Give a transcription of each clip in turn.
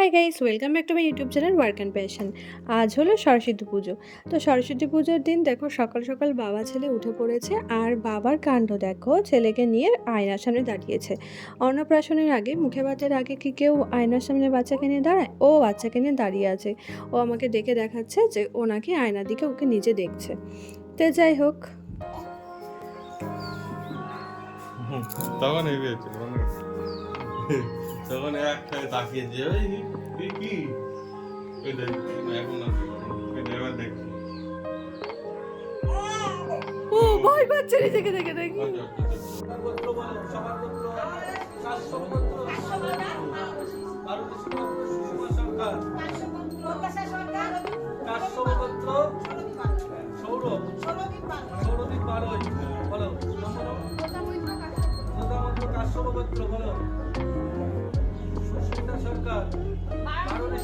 Hi guys welcome back to my YouTube channel work and passion আজ হলো সরস্বতী পুজো। তো সরস্বতী পুজোর দিন দেখো, সকাল সকাল বাবা ছেলে উঠে পড়েছে আর বাবার কাণ্ড দেখো, ছেলেকে নিয়ে আয়নার সামনে দাঁড়িয়েছে। অন্নপ্রাশনের আগে, মুখে ভাতের আগে কি কেউ আয়নার সামনে বাচ্চাকে নিয়ে দাঁড়ায়? ও বাচ্চাকে নিয়ে দাঁড়িয়ে আছে। ও আমাকে দেখে দেখাচ্ছে যে ও নাকি আয়নার দিকে ওকে নিজে দেখছে। তো যাই হোক। তখন তখন একটা তাকিয়ে যে ওই তুই কি? ওই দেখ, এখন না দেখ, এবার দেখছি। ও ভয় পাচ্ছে নিজেকে দেখে দেখি অর্থ সন্ন্যাসী কাশ্যপত্র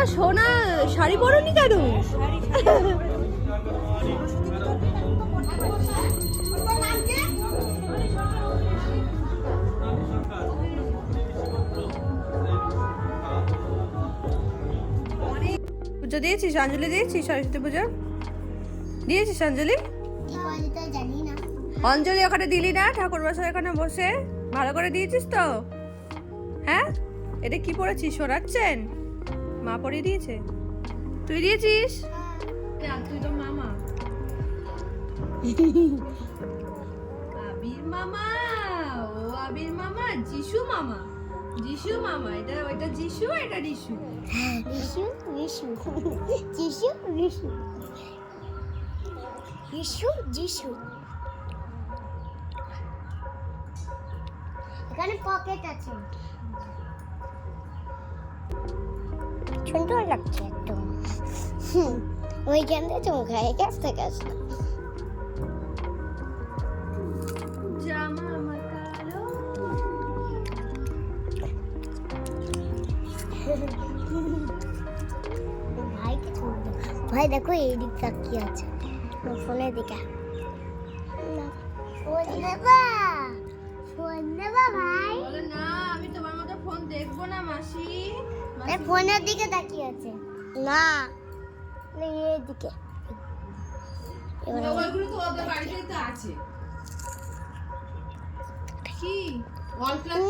এবার সোনা শাড়ি পরনি কেন? পুজো দিয়েছিস? অঞ্জলি দিয়েছিস সরস্বতী পুজো দিয়েছিস অঞ্জলি? অঞ্জলি ওখানে দিলি না? ঠাকুর বসার এখানে বসে। ভালো করে দিয়েছিস তো? হ্যাঁ? এটা কি পড়েছিস? শোনাচ্ছেন? মা পড়িয়ে দিয়েছে? তুই দিয়েছিস? তুই তো মামা। আবির মামা ও আবির মামা যিশু মামা। যিশু মামা এটা ওইটা যিশু এটা যিশু বিশু বিশু যিশু বিশু যিশু যিশু। এখানে পকেট আছে। সুন্দর লাগছে একদম হুম ওইখান থেকে চমকায় গেছে গেছে জামা আমার কালো। ভাই দেখো এই দিক তাকিয়ে আছে। ফোনের দিকে। ফোন দেবা। ফোন দেবা ভাই। না। ফোনের দিকে তাকিয়ে আছে। না। এই দিকে মোবাইলগুলো তো ওদের বাড়িতেই তো আছে। কি? ক্লাস